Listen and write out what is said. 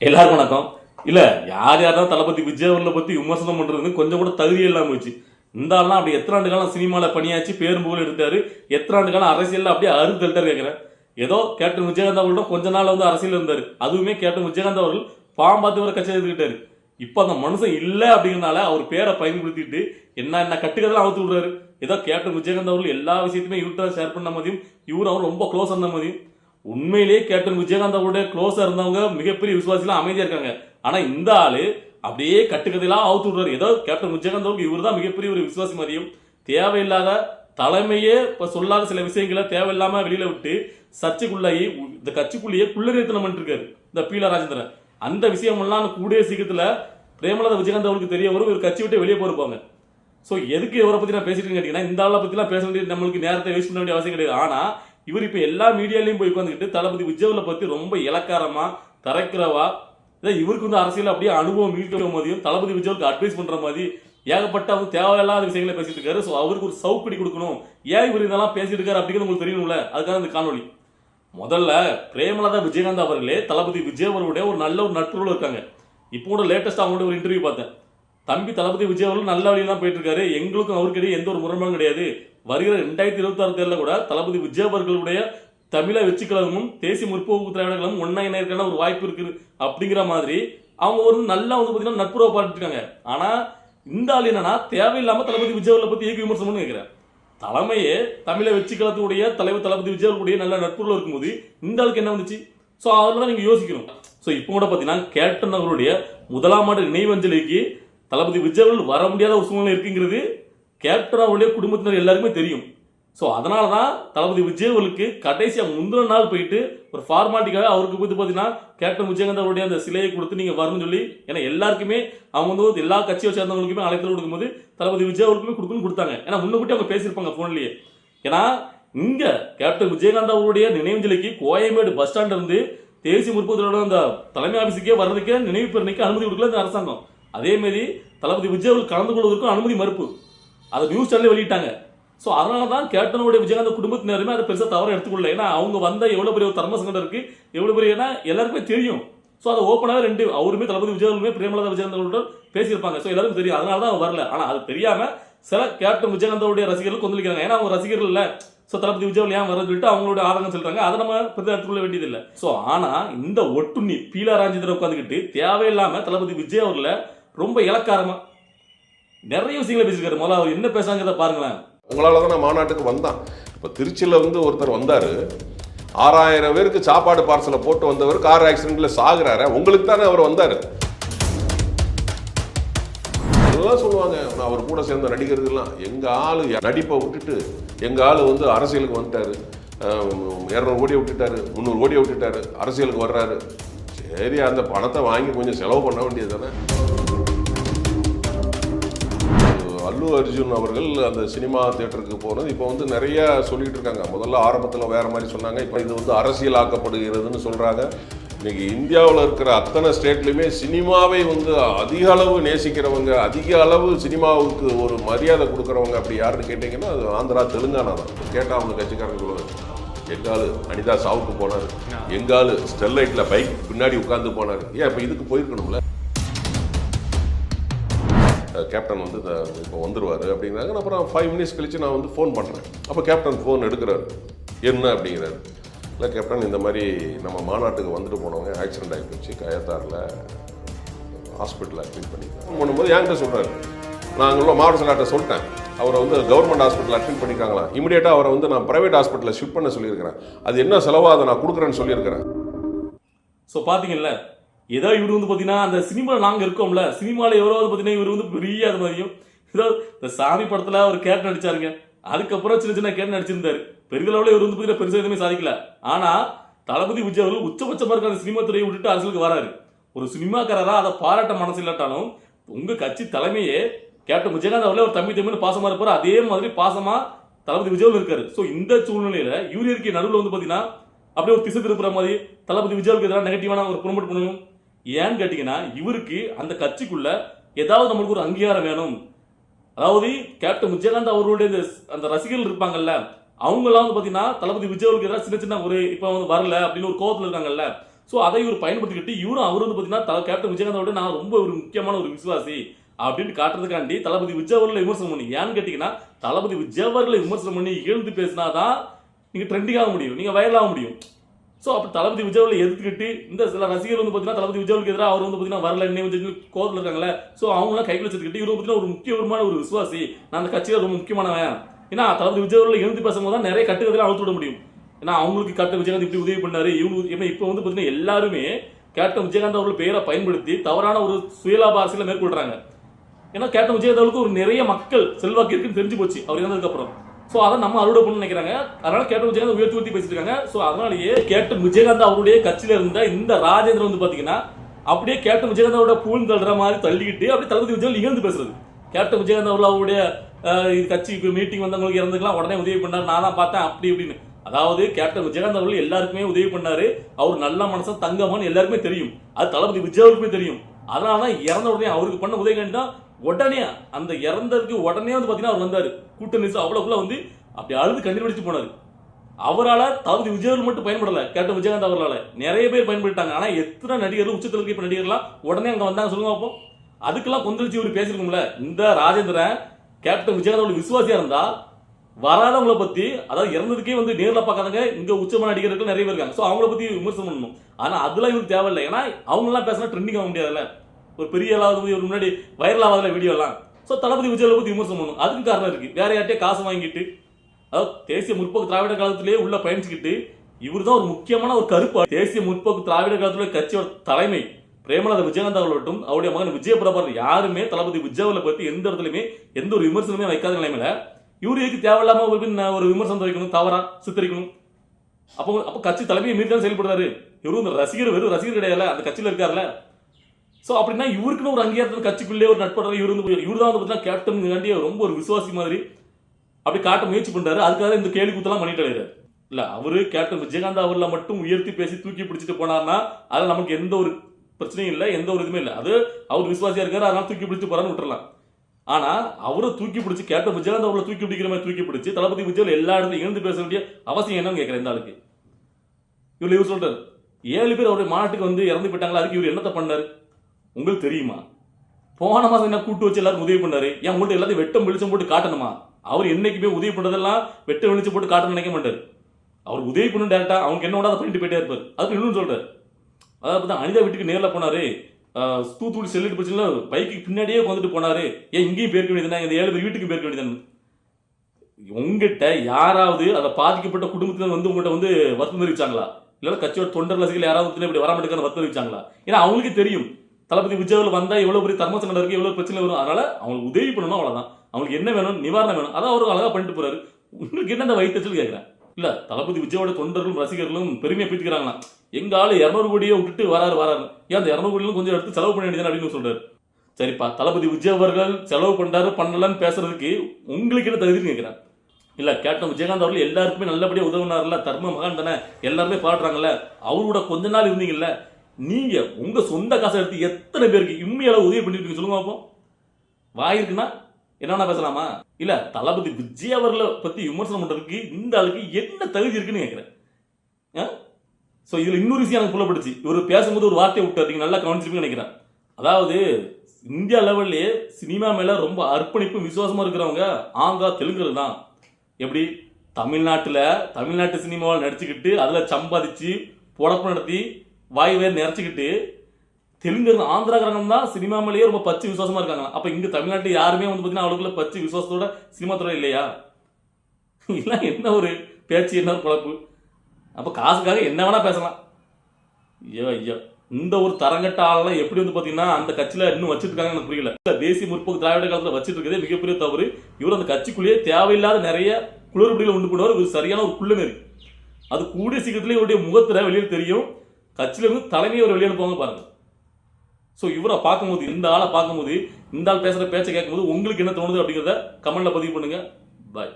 எல்லாருக்கும் வணக்கம். இல்லை யார் யாரெல்லாம் தளபதி விஜய் அவர்களை பற்றி விமர்சனம் பண்ணுறது கொஞ்சம் கூட தகுதி இல்லாமல் போச்சு. இந்த ஆள்லாம் அப்படி எத்தனை ஆண்டு காலம் சினிமாவில் பணியாச்சு பேரும் புகழ் எடுத்தாரு. எத்தனை ஆண்டு காலம் அரசியலில் அப்படியே அறுத்தல்ட்டார் கேட்குறேன் ஏதோ கேப்டன் விஜயகாந்த் அவர்களோட கொஞ்ச நாள் வந்து அரசியல் இருந்தார். அதுவுமே கேப்டன் விஜயகாந்த் அவர்கள் பாம்பாத்து வர கட்சி எடுத்துக்கிட்டாரு. இப்போ அந்த மனுஷன் இல்லை அப்படிங்கிறனால அவர் பேரை பயன்படுத்திட்டு என்ன என்ன கட்டுக்கதெல்லாம் அவுத்து விடுறாரு. ஏதோ கேப்டன் விஜயகாந்த் அவர்கள் எல்லா விஷயத்தையுமே இவர்கிட்ட ஷேர் பண்ண மாதிரியும் இவர் அவர் ரொம்ப க்ளோஸ் இருந்த மாதிரியும் உண்மையிலேயே கேப்டன் விஜயகாந்த் அவருடைய க்ளோஸா இருந்தவங்க மிகப்பெரிய விசுவாசிலாம் அமைதியா இருக்காங்க. ஆனா இந்த ஆளு அப்படியே கட்டுக்கதையெல்லாம் அவுத்து விடுறாரு. ஏதோ கேப்டன் விஜயகாந்த் அவருக்கு இவர் தான் மிகப்பெரிய ஒரு விசுவாசி மதியம் தேவையில்லாத தலைமையே இப்போ சொல்லாத சில விஷயங்களை தேவையில்லாம வெளியில விட்டு சர்ச்சைக்குள்ளாகி இந்த கட்சிக்குள்ளேயே குள்ளநிறுத்தனம் நிறுத்தம் இருக்காரு இந்த பீலா ராஜேந்திரன். அந்த விஷயமெல்லாம் கூடிய சீக்கிரத்தில் பிரேமலதா விஜயகாந்த் அவருக்கு தெரிய வரும். இவர் கட்சி விட்டு வெளியே போயிருப்பாங்க. ஸோ எதுக்கு இவரை பற்றி நான் பேசிட்டு கேட்டீங்கன்னா இந்த ஆளை பற்றிலாம் பேச வேண்டிய நம்மளுக்கு நேரத்தை வேஸ்ட் பண்ண வேண்டிய அவசியம் கிடையாது. ஆனால் இவர் இப்போ எல்லா மீடியாலையும் போய் உட்காந்துக்கிட்டு தளபதி விஜயவலை பற்றி ரொம்ப இலக்காரமாக தரைக்கிறவா இதை இவருக்கு வந்து அரசியல் அப்படியே அனுபவம் மீட்கிற மாதிரியும் தளபதி விஜயவுக்கு அட்வைஸ் பண்ணுற மாதிரி ஏகப்பட்ட அவங்க தேவையில்லாத விஷயங்களை பேசிட்டு இருக்காரு. ஸோ அவருக்கு ஒரு சவுக்கடி கொடுக்கணும். ஏன் இவர் இதெல்லாம் பேசிட்டு இருக்காரு அப்படிங்கிறது உங்களுக்கு தெரியணும்ல? அதுக்காக இந்த காணொலி முதல்ல பிரேமலதா விஜயகாந்த் அவர்களே தளபதி விஜய் அவர்களுடைய ஒரு நல்ல ஒரு நட்புறவு இருக்காங்க. இப்போ கூட லேட்டஸ்ட் அவங்களோட ஒரு இன்டர்வியூ பார்த்தேன். தம்பி தளபதி விஜய் அவர்கள் நல்ல வழியில தான் போயிட்டு இருக்காரு. எங்களுக்கும் அவருக்கிடையே எந்த ஒரு முரண்பாடும் கிடையாது. வருகிற ரெண்டாயிரத்தி இருபத்தி ஆறு தேர்தலில் கூட தளபதி விஜய் அவர்களுடைய தமிழை வெற்றி கழகமும் தேசிய முற்போக்கு திராவிடங்களும் ஒன்றா ஒன்னா இணையற்கான ஒரு வாய்ப்பு இருக்குது அப்படிங்கிற மாதிரி அவங்க ஒரு நல்லா வந்து பார்த்தீங்கன்னா நட்புறவை பாட்டுருக்காங்க ஆனால் இந்த ஆள் என்னன்னா தேவையில்லாமல் தளபதி விஜய் அவர்களை பத்தி ஏக விமர்சனம்னு கேட்குறேன் தலைமையே தமிழை வெற்றி கழகத்துடைய தலைவர் தளபதி விஜய் அவர்களுடைய நல்ல நட்புறவில் இருக்கும்போது இந்த ஆளுக்கு என்ன வந்துச்சு? ஸோ அதெல்லாம் நீங்கள் யோசிக்கணும். ஸோ இப்போ கூட பார்த்தீங்கன்னா கேப்டன் அவருடைய முதலாம் ஆண்டு நினைவஞ்சலிக்கு தளபதி விஜய் அவர்கள் வர முடியாத ஒரு சூழ்நிலை இருக்குங்கிறது கேப்டன் அவருடைய குடும்பத்தினர் எல்லாருக்குமே தெரியும். ஸோ அதனால தான் தளபதி விஜய் அவர்களுக்கு கடைசியாக முந்தின நாள் போயிட்டு ஒரு ஃபார்மாலிட்டிக்காக அவருக்கு போயிட்டு பார்த்தீங்கன்னா கேப்டன் விஜயகாந்த் அவருடைய அந்த சிலையை கொடுத்து நீங்கள் வரணும்னு சொல்லி ஏன்னா எல்லாருக்குமே அவங்க வந்து எல்லா கட்சியை சேர்ந்தவங்களுக்குமே அழைத்தல் கொடுக்கும்போது தளபதி விஜய் அவர்களுக்குமே கொடுக்கணும்னு கொடுத்தாங்க. ஏன்னா முன்னக்கூட்டி அவங்க பேசியிருப்பாங்க ஃபோன்லேயே ஏன்னா இங்கே கேப்டன் விஜயகாந்த் அவருடைய நினைவஞ்சலிக்கு கோயம்பேடு பஸ் ஸ்டாண்ட்லேருந்து தேசிய முற்போதோட அந்த தலைமை ஆஃபீஸுக்கே வர்றதுக்கே நினைவு பேரணிக்கு அனுமதி கொடுக்கல இந்த அரசாங்கம். அதேமாரி தளபதி விஜய் அவர்கள் கலந்து கொள்வதற்கும் அனுமதி மறுப்பு. அதை நியூஸ் சேனல்ல வெளியிட்டாங்க. ஸோ அதனால தான் கேப்டனுடைய விஜயகாந்த் குடும்பத்தினருமே அதை பெருசாக தவறு எடுத்துக்கொள்ள ஏன்னா அவங்க வந்த எவ்வளோ பெரிய ஒரு தர்மசங்கடம் இருக்குது இருக்கு எவ்வளோ பெரிய ஏன்னா எல்லாருக்குமே தெரியும். ஸோ அதை ஓப்பனாக ரெண்டு அவருமே தளபதி விஜயகாந்தமே பிரேமலதா விஜயகாந்தோட பேசியிருப்பாங்க. ஸோ எல்லாருக்கும் தெரியும். அதனால தான் வரல. ஆனால் அது தெரியாம சில கேப்டன் விஜயகாந்தோடைய ரசிகர்கள் கொந்தளிக்கிறாங்க. ஏன்னா அவங்க ரசிகர்கள் இல்லை. ஸோ தளபதி விஜய் ஏன் வரன்னு சொல்லிட்டு அவங்களோட ஆதங்கம் சொல்றாங்க. அதை நம்ம பெருசாக எடுத்துக்கொள்ள வேண்டியதில்லை. ஸோ ஆனால் இந்த ஒட்டுண்ணி பீலா ராஜேந்திரன் உட்காந்துக்கிட்டு தேவையில்லாமல் தளபதி விஜய் அவர்ல ரொம்ப இலக்காரமாக நிறைய விஷயங்களை பேசியிருக்காரு. முதல்ல அவர் என்ன பேசுறாங்கிறத பாருங்களேன். உங்களால தான் நான் மாநாட்டுக்கு வந்தான். இப்போ திருச்சியில் வந்து ஒருத்தர் வந்தார். ஆறாயிரம் பேருக்கு சாப்பாடு பார்சலை போட்டு வந்தவர் கார் ஆக்சிடென்ட்ல சாகுறாரு. உங்களுக்கு தானே அவர் வந்தார். அதெல்லாம் சொல்லுவாங்க. அவர் கூட சேர்ந்த நடிகர்கள்லாம். எங்க ஆளு நடிப்பை விட்டுட்டு எங்க ஆளு வந்து அரசியலுக்கு வந்துட்டாரு. இரநூறு கோடியை விட்டுட்டாரு. முந்நூறு கோடியை விட்டுட்டாரு. அரசியலுக்கு வர்றாரு. சரி அந்த பணத்தை வாங்கி கொஞ்சம் செலவு பண்ண வேண்டியது தானே அல்லு அர்ஜுன் அவர்கள் அந்த சினிமா தியேட்டருக்கு போனது. இப்போ வந்து நிறைய சொல்லிட்டு இருக்காங்க. முதல்ல ஆரம்பத்தில் வேற மாதிரி சொன்னாங்க. இப்போ இது வந்து அரசியலாக்கப்படுகிறதுன்னு சொல்றாங்க. இன்னைக்கு இந்தியாவில் இருக்கிற அத்தனை ஸ்டேட்லையுமே சினிமாவை வந்து அதிக அளவு நேசிக்கிறவங்க அதிக அளவு சினிமாவுக்கு ஒரு மரியாதை கொடுக்குறவங்க அப்படி யாருன்னு கேட்டிங்கன்னா அது ஆந்திரா தெலுங்கானா தான். கேட்டால் அவங்க கட்சிக்காரங்க சொல்லுவாங்க எங்காலு அனிதா சாவுக்கு போனார். எங்காலு ஸ்டெர்லைட்டில் பைக் பின்னாடி உட்காந்து போனார். ஏன் இப்போ இதுக்கு போயிருக்கணும்ல? கேப்டன் வந்து இப்போ வந்துடுவார் அப்படிங்கிறாங்க அப்புறம் ஃபைவ் மினிட்ஸ் கழித்து நான் வந்து ஃபோன் பண்ணுறேன் அப்போ கேப்டன் ஃபோன் எடுக்கிறாரு. என்ன அப்படிங்கிறாரு. இல்லை கேப்டன் இந்த மாதிரி நம்ம மாநாட்டுக்கு வந்துட்டு போனவங்க ஆக்சிடென்ட் ஆகி போச்சு. கயத்தாரில் ஹாஸ்பிட்டலில் அட்மிட் பண்ணிருக்காங்க பண்ணும்போது என்கிட்ட சொல்கிறாரு நான் உள்ள மாவட்ட செயலாட்ட சொல்லிட்டேன். அவரை வந்து கவர்மெண்ட் ஹாஸ்பிட்டல் அட்மிட் பண்ணியிருக்காங்களா? இமீடியட்டாக அவரை வந்து நான் ப்ரைவேட் ஹாஸ்பிட்டலில் ஷிஃப்ட் பண்ண சொல்லியிருக்கிறேன். அது என்ன செலவாக அதை நான் கொடுக்குறேன்னு சொல்லியிருக்கிறேன். ஸோ பார்த்தீங்கல்ல ஏதோ இவர் வந்து பார்த்தீங்கன்னா அந்த சினிமாவில் நாங்கள் இருக்கோம்ல சினிமாவில் எவரோ வந்து பாத்தீங்கன்னா இவர் வந்து பெரிய அது மாதிரியும் ஏதோ இந்த சாமி படத்தில் அவர் கேரக்டர் நடிச்சாருங்க. அதுக்கப்புறம் சின்ன சின்ன கேட் நடிச்சிருந்தாரு. பெருகளவில் இவர் வந்து பார்த்தீங்கன்னா பெருசாக எதுவுமே சாதிக்கல. ஆனால் தளபதி விஜய் அவர்கள் உச்சபட்சமாக இருக்க அந்த சினிமா துறையை விட்டுட்டு அரசியலுக்கு வராரு. ஒரு சினிமாக்காரராக அதை பாராட்ட மனசு இல்லாட்டாலும் உங்கள் கட்சி தலைமையே கேப்டன் விஜயகாந்த் அவர்களே ஒரு தம்பி தம்பின்னு பாசமாக இருப்பார். அதே மாதிரி பாசமாக தளபதி விஜய் இருக்காரு. ஸோ இந்த சூழ்நிலையில் இவர் நடுவில் வந்து பார்த்தீங்கன்னா அப்படியே ஒரு திசை திருப்புற மாதிரி தளபதி விஜய்க்கு எதிராக நெகட்டிவான ஒரு ப்ரொமோட் பண்ணணும்? ஏன்னு கேட்டிங்கன்னா இவருக்கு அந்த கட்சிக்குள்ள ஏதாவது நம்மளுக்கு ஒரு அங்கீகாரம் வேணும். அதாவது கேப்டன் விஜயகாந்த் அவர்களுடைய இந்த அந்த ரசிகர்கள் இருப்பாங்கல்ல அவங்களாம் வந்து பார்த்தீங்கன்னா தளபதி விஜய் ஏதாவது சின்ன சின்ன ஒரு இப்போ வந்து வரல அப்படின்னு ஒரு கோபத்தில் இருக்காங்கல்ல ஸோ அதை இவர் பயன்படுத்திக்கிட்டு இவரும் அவர் வந்து பார்த்தீங்கன்னா த- கேப்டன் விஜயகாந்தோட நான் ரொம்ப ஒரு முக்கியமான ஒரு விசுவாசி அப்படின்னு காட்டுறதுக்காண்டி தளபதி விஜயவர்களை விமர்சனம் பண்ணி ஏன்னு கேட்டிங்கன்னா தளபதி விஜயவர்களை விமர்சனம் பண்ணி இகழ்ந்து பேசினாதான் நீங்கள் ட்ரெண்டிங் ஆக முடியும். நீங்கள் வைரலாக முடியும். ஸோ அப்போ தளபதி விஜயவில் எதிர்த்துக்கிட்டு இந்த சில ரசிகர் வந்து பார்த்தீங்கன்னா தளபதி விஜயவுக்கு எதிராக அவர் வந்து பார்த்தீங்கன்னா வரல என்ன வந்து கோவத்தில் இருக்காங்களே ஸோ அவங்களாம் கையில் வச்சுக்கிட்டு இவர் பார்த்தீங்கன்னா ஒரு முக்கியமான ஒரு விசுவாசி நான் அந்த கட்சியில் ரொம்ப முக்கியமானவன். ஏன்னா தளபதி விஜயவில் எழுந்து பேசும்போது தான் நிறைய கட்டுக்கதெல்லாம் அழுத்து விட முடியும். ஏன்னா அவங்களுக்கு கேப்டன் விஜயகாந்த் இப்படி உதவி பண்ணாரு இவங்க இப்போ வந்து பார்த்தீங்கன்னா எல்லாருமே கேப்டன் விஜயகாந்த் அவர்கள் பெயரை பயன்படுத்தி தவறான ஒரு சுயலாப அரசியலை மேற்கொள்றாங்க. ஏன்னா கேப்டன் விஜயகாந்த் அவர்களுக்கு ஒரு நிறைய மக்கள் செல்வாக்கு இருக்குன்னு தெரிஞ்சு போச்சு. அவர் இறந்ததுக்கப்புறம் ஸோ அதை நம்ம அறுவடை பண்ணு நினைக்கிறாங்க. அதனால கேப்டன் விஜயகாந்த் உயர்த்தி உயர்த்தி பேசிட்டு இருக்காங்க ஸோ அதனாலேயே கேப்டன் விஜயகாந்த் அவருடைய கட்சியில இருந்த இந்த ராஜேந்திரன் வந்து பாத்தீங்கன்னா அப்படியே கேப்டன் விஜயகாந்தோட பூல் தள்ளுற மாதிரி தள்ளிக்கிட்டு அப்படியே தளபதி விஜய் இகழ்ந்து பேசுறது. கேப்டன் விஜயகாந்த் அவர்கள் அவருடைய இது கட்சிக்கு மீட்டிங் வந்தவங்களுக்கு இறந்துக்கலாம் உடனே உதவி பண்ணாரு நான் தான் பார்த்தேன் அப்படி இப்படின்னு. அதாவது கேப்டன் விஜயகாந்த் அவர்கள் எல்லாருக்குமே உதவி பண்ணாரு. அவர் நல்ல மனசன் தங்கமான்னு எல்லாருக்குமே தெரியும். அது தளபதி விஜய் அவருக்குமே தெரியும். அதனால தான் இறந்த உடனே அவருக்கு பண்ண உதவி தான் உடனே அந்த இறந்ததுக்கு உடனே வந்து பார்த்தீங்கன்னா அவர் வந்தார். கூட்ட நெரிசல் அவ்வளோக்குள்ள வந்து அப்படி அழுது கண்ணீர் வடிச்சு போனார். அவரால் தளபதி விஜய் மட்டும் பயன்படலை. கேப்டன் விஜயகாந்த் அவர்களால். நிறைய பேர் பயன்படுத்தாங்க ஆனால் எத்தனை நடிகர்கள் உச்சத்தில் இருக்க இப்போ நடிகர்லாம் உடனே அங்கே வந்தாங்க சொல்லுங்க அப்போ அதுக்கெல்லாம் கொந்தளிச்சு இவர் பேசியிருக்கோம்ல இந்த ராஜேந்திரன் கேப்டன் விஜயகாந்த் அவர்கள் விசுவாசியாக இருந்தால் வராதவங்களை பத்தி அதாவது இறந்ததுக்கே வந்து நேரில் பார்க்காதவங்க இங்க உச்சமான நடிகர்கள் நிறைய பேர் இருக்காங்க. ஸோ அவங்கள பத்தி விமர்சனம் பண்ணணும். ஆனா அதெல்லாம் இவருக்கு தேவையில்லை. ஏன்னா அவங்களாம் பேசினா ட்ரெண்டிங் ஆக முடியாதுல்ல. ஒரு பெரிய ஆளாவது ஒரு முன்னாடி வைரல் ஆகாத வீடியோலாம் ஸோ தளபதி விஜயில் பற்றி விமர்சனம் பண்ணணும் அதுக்கு காரணம் இருக்குது வேற யார்ட்டே காசு வாங்கிட்டு அதாவது தேசிய முற்போக்கு திராவிட காலத்திலேயே உள்ள பயணிச்சுக்கிட்டு இவர் தான் ஒரு முக்கியமான ஒரு கருப்பு. தேசிய முற்போக்கு திராவிட காலத்துல கட்சியோட தலைமை பிரேமநாத விஜயகாந்த் அவர்களட்டும் அவருடைய மகன் விஜய பிரபாகர் யாருமே தளபதி விஜய் பற்றி பத்தி எந்த இடத்துலயுமே எந்த ஒரு விமர்சனமே வைக்காத நிலைமையில இவரு எதுக்கு தேவையில்லாம ஒரு விமர்சனம் வைக்கணும் தவறா சித்தரிக்கணும்? அப்போ அப்போ கட்சி தலைமையை மீறி தான் செயல்படுறாரு. இவரு இந்த ரசிகர் வெறும் ரசிகர் கிடையாது அந்த கட்சியில இருக்காருல்ல. ஸோ அப்படின்னா இவருக்குன்னு ஒரு அங்கீகாரத்தில் கட்சிக்குள்ளே ஒரு நட்படுறாரு இவர் வந்து இவர் தான் வந்து பார்த்தீங்கன்னா கேப்டன் காண்டி ரொம்ப ஒரு விசுவாசி மாதிரி அப்படி காட்ட முயற்சி பண்ணுறாரு அதுக்காக இந்த கேள்வி கூத்தெல்லாம் பண்ணிட்டு அலையிறாரு. இல்லை அவரு கேப்டன் விஜயகாந்த் அவர்ல மட்டும் உயர்த்தி பேசி தூக்கி பிடிச்சிட்டு போனார்னா அதில் நமக்கு எந்த ஒரு பிரச்சனையும் இல்லை எந்த ஒரு இதுவுமே இல்லை. அது அவர் விசுவாசியாக இருக்காரு அதனால தூக்கி பிடிச்சி போறான்னு விட்டுறலாம். ஆனால் அவரை தூக்கி பிடிச்சி கேப்டன் விஜயகாந்த் அவரை தூக்கி பிடிக்கிற மாதிரி தூக்கி பிடிச்சி தளபதி விஜய் எல்லா இடத்துலையும் இருந்து பேச வேண்டிய அவசியம் என்னன்னு கேட்குறேன் இந்த ஆளுக்கு. இவர் இவர் சொல்றாரு ஏழு பேர் அவருடைய மாநாட்டுக்கு வந்து இறந்து போயிட்டாங்களா? அதுக்கு இவர் என்னத்தை பண்ணாரு? உங்களுக்கு தெரியுமா? போன மாதம் என்ன கூட்டு வச்சு எல்லாரும் உதவி பண்ணாரு? ஏன் உங்கள்கிட்ட எல்லாத்தையும் வெட்டம் வெளிச்சம் போட்டு காட்டணுமா? அவர் என்னைக்கு போய் உதவி பண்ணுறதெல்லாம் வெட்ட வெளிச்சம் போட்டு காட்டணும்னு நினைக்க மாட்டார். அவர் உதவி பண்ணணும் டேரக்டா அவங்க என்ன அதை பண்ணிட்டு போயிட்டே இருப்பார். அதுக்கு இன்னும் சொல்றாரு. அதாவது தான் அனிதா வீட்டுக்கு நேரில் போனாரு. தூத்துக்குடி செல்லிட்டு போச்சுன்னா பைக்கு பின்னாடியே வந்துட்டு போனாரு. ஏன் இங்கேயும் பேர்க்க வேண்டியதுனா இந்த ஏழு பேர் வீட்டுக்கு பேர்க்க வேண்டியதுன்னு உங்ககிட்ட யாராவது அதை பாதிக்கப்பட்ட குடும்பத்தினர் வந்து உங்கள்கிட்ட வந்து வருத்தம் தெரிவிச்சாங்களா? இல்லைன்னா கட்சியோட தொண்டர் ரசிகர்கள் யாராவது இப்படி இப்படி வராமட்டுக்கான வருத்தம் தெரிவிச்சாங்களா? ஏன்னா அவங்களுக்கு தெரியும். தளபதி விஜய் வந்தால் எவ்வளோ பெரிய தர்ம சங்கடம் எவ்வளோ பிரச்சனை வரும். அதனால் அவங்களுக்கு உதவி பண்ணணும் அவ்வளோதான் அவங்களுக்கு என்ன வேணும் நிவாரணம் வேணும் அதான் அவர் அழகாக பண்ணிட்டு போகிறாரு உங்களுக்கு என்ன அந்த வயிற்றுச்சல் கேட்குறேன் இல்லை தளபதி விஜயோட தொண்டர்களும் ரசிகர்களும் பெருமையை பேசிக்கிறாங்களாம் எங்கள் ஆள் இரநூறு கோடியே விட்டுட்டு வராரு வராரு. ஏன் அந்த இரநூறு கோடியிலும் கொஞ்சம் எடுத்து செலவு பண்ண வேண்டியது அப்படின்னு சொல்கிறார் சரிப்பா தளபதி விஜய் அவர்கள் செலவு பண்ணுறாரு பண்ணலன்னு பேசுறதுக்கு உங்களுக்கு என்ன தகுதின்னு கேட்குறேன் இல்லை கேப்டன் விஜயகாந்த் அவர்கள் எல்லாருக்குமே நல்லபடியாக உதவுனார்ல தர்ம மகான் தானே எல்லாருமே பாடுறாங்கல்ல அவரோட கொஞ்ச நாள் இருந்தீங்கல்ல நீங்க உங்க சொந்த காசை எடுத்து எத்தனை பேருக்கு இம்மையளவு உதவி பண்ணிருக்கீங்க சொல்லுங்க பார்ப்போம் வாயிருக்குன்னா என்னன்னா பேசலாமா? இல்ல தளபதி விஜய் அவர்களை பத்தி விமர்சனம் பண்றதுக்கு இந்த ஆளுக்கு என்ன தகுதி இருக்குன்னு கேட்கிறேன் ஸோ இதுல இன்னொரு விஷயம் எனக்கு புலப்படுச்சு. இவர் பேசும்போது ஒரு வார்த்தையை விட்டு நீங்க நல்லா கவனிச்சிருப்பீங்கன்னு நினைக்கிறேன். அதாவது இந்தியா லெவல்லே சினிமா மேல ரொம்ப அர்ப்பணிப்பும் விசுவாசமா இருக்கிறவங்க ஆங்கா தெலுங்குகள் தான். எப்படி? தமிழ்நாட்டில் தமிழ்நாட்டு சினிமாவில் நடிச்சுக்கிட்டு அதில் சம்பாதிச்சு பொழப்பு நடத்தி வாய் வேறு நிறைச்சிக்கிட்டு தெலுங்கு ஆந்திராக்காரங்க தான் சினிமா மேலேயே ரொம்ப பச்சை விசுவாசமாக இருக்காங்க அப்போ இங்கே தமிழ்நாட்டில் யாருமே வந்து பார்த்தீங்கன்னா அவளுக்குள்ள பச்சை விசுவாசத்தோட சினிமா துறை இல்லையா? இல்லை என்ன ஒரு பேச்சு என்ன ஒரு குழப்பு அப்போ காசுக்காக என்ன வேணால் பேசலாம். ஐயோ ஐயோ. இந்த ஒரு தரங்கட்ட ஆளெல்லாம் எப்படி வந்து பார்த்தீங்கன்னா அந்த கட்சியில் இன்னும் வச்சுருக்காங்க எனக்கு புரியல. தேசிய முற்போக்கு திராவிட காலத்தில் வச்சிட்டு மிகப்பெரிய தவறு. இவர் அந்த கட்சிக்குள்ளேயே தேவையில்லாத நிறைய குளறுபடிகளை உண்டு பண்ணுவார். இவர் சரியான ஒரு குள்ளநெறி அது கூடிய சீக்கிரத்தில் இவருடைய முகத்தில் வெளியில் தெரியும். கட்சியிலிருந்து தலைமையை ஒரு வெளியே போங்க பாருங்க. ஸோ இவரை பார்க்கும்போது இந்த ஆளை பார்க்கும்போது இந்த ஆள் பேசுகிற பேச்சை கேட்கும்போது உங்களுக்கு என்ன தோணுது அப்படிங்கிறத கமெண்ட்ல பதிவு பண்ணுங்கள் பாய்